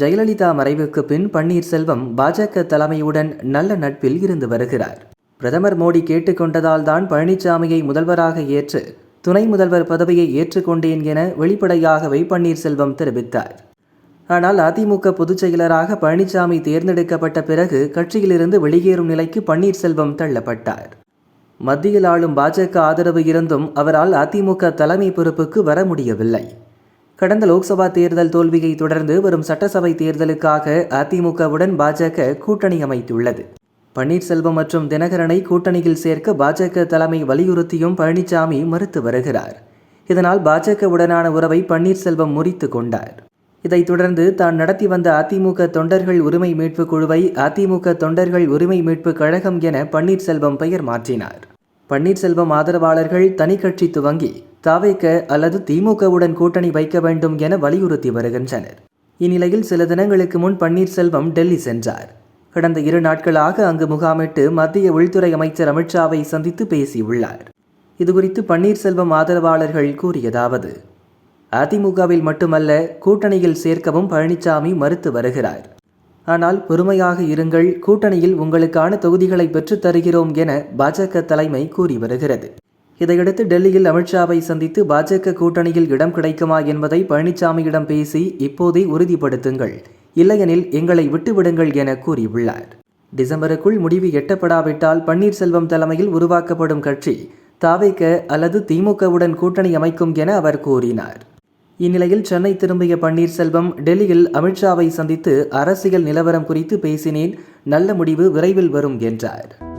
ஜெயலலிதா மறைவுக்கு பின் பன்னீர்செல்வம் பாஜக தலைமையுடன் நல்ல நட்பில் இருந்து வருகிறார். பிரதமர் மோடி கேட்டுக்கொண்டதால் தான் பழனிசாமியை முதல்வராக ஏற்று துணை முதல்வர் பதவியை ஏற்றுக்கொண்டேன் என வெளிப்படையாகவே பன்னீர்செல்வம் தெரிவித்தார். ஆனால் அதிமுக பொதுச் செயலராக பழனிசாமி தேர்ந்தெடுக்கப்பட்ட பிறகு கட்சியிலிருந்து வெளியேறும் நிலைக்கு பன்னீர்செல்வம் தள்ளப்பட்டார். மத்தியில் ஆளும் பாஜக ஆதரவு இருந்தும் அவரால் அதிமுக தலைமை பொறுப்புக்கு வர முடியவில்லை. கடந்த லோக்சபா தேர்தல் தோல்வியை தொடர்ந்து வரும் சட்டசபை தேர்தலுக்காக அதிமுகவுடன் பாஜக கூட்டணி அமைத்துள்ளது. பன்னீர்செல்வம் மற்றும் தினகரனை கூட்டணியில் சேர்க்க பாஜக தலைமை வலியுறுத்தியும் பழனிசாமி மறுத்து வருகிறார். இதனால் பாஜகவுடனான உறவை பன்னீர்செல்வம் முறித்து கொண்டார். இதைத் தொடர்ந்து தான் நடத்தி வந்த அதிமுக தொண்டர்கள் உரிமை மீட்பு குழுவை அதிமுக தொண்டர்கள் உரிமை மீட்பு கழகம் என பன்னீர்செல்வம் பெயர் மாற்றினார். பன்னீர்செல்வம் ஆதரவாளர்கள் தனி கட்சி துவங்கி தாவேக்க அல்லது திமுகவுடன் கூட்டணி வைக்க வேண்டும் என வலியுறுத்தி வருகின்றனர். இந்நிலையில் சில தினங்களுக்கு முன் பன்னீர்செல்வம் டெல்லி சென்றார். கடந்த இரு நாட்களாக அங்கு முகாமிட்டு மத்திய உள்துறை அமைச்சர் அமித்ஷாவை சந்தித்து பேசியுள்ளார். இதுகுறித்து பன்னீர்செல்வம் ஆதரவாளர்கள் கூறியதாவது அதிமுகவில் மட்டுமல்ல கூட்டணியில் சேர்க்கவும் பழனிசாமி மறுத்து வருகிறார். ஆனால் பொறுமையாக இருங்கள் கூட்டணியில் உங்களுக்கான தொகுதிகளை பெற்றுத் தருகிறோம் என பாஜக தலைமை கூறி வருகிறது. இதையடுத்து டெல்லியில் அமித்ஷாவை சந்தித்து பாஜக கூட்டணியில் இடம் கிடைக்குமா என்பதை பழனிசாமியிடம் பேசி இப்போதே உறுதிப்படுத்துங்கள். இல்லையெனில் எங்களை விட்டுவிடுங்கள் என கூறியுள்ளார். டிசம்பருக்குள் முடிவு எட்டப்படாவிட்டால் பன்னீர்செல்வம் தலைமையில் உருவாக்கப்படும் கட்சி தாவைக்க அல்லது திமுகவுடன் கூட்டணி அமைக்கும் என அவர் கூறினார். இந்நிலையில் சென்னை திரும்பிய பன்னீர்செல்வம் டெல்லியில் அமித்ஷாவை சந்தித்து அரசியல் நிலவரம் குறித்து பேசினேன். நல்ல முடிவு விரைவில் வரும் என்றார்.